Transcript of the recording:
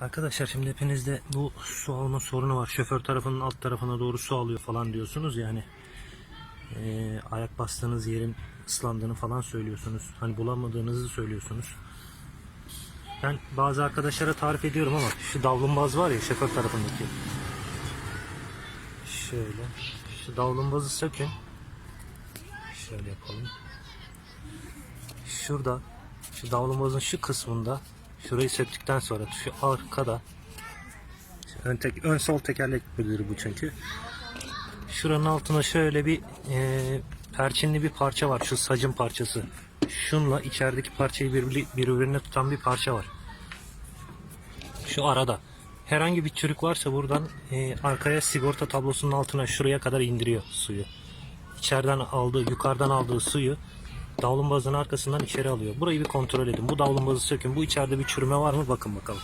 Arkadaşlar şimdi hepinizde bu su alma sorunu var. Şoför tarafının alt tarafına doğru su alıyor falan diyorsunuz yani. Ee, ayak bastığınız yerin ıslandığını falan söylüyorsunuz. Hani bulamadığınızı söylüyorsunuz. Ben bazı arkadaşlara tarif ediyorum ama şu davlumbaz var ya şoför tarafındaki. Şöyle. Şu davlumbazı sökün. Şöyle yapalım. Şurada şu davlumbazın şu kısmında şurayı söktükten sonra şu arkada ön, tek, ön sol tekerlek bölümü bu çünkü. Şuranın altına şöyle bir e, perçinli bir parça var. Şu sacın parçası. Şunla içerideki parçayı birbiri- birbirine tutan bir parça var. Şu arada. Herhangi bir çürük varsa buradan e, arkaya sigorta tablosunun altına şuraya kadar indiriyor suyu. İçeriden aldığı, yukarıdan aldığı suyu davlumbazın arkasından içeri alıyor. Burayı bir kontrol edin. Bu davlumbazı sökün. Bu içeride bir çürüme var mı? Bakın bakalım.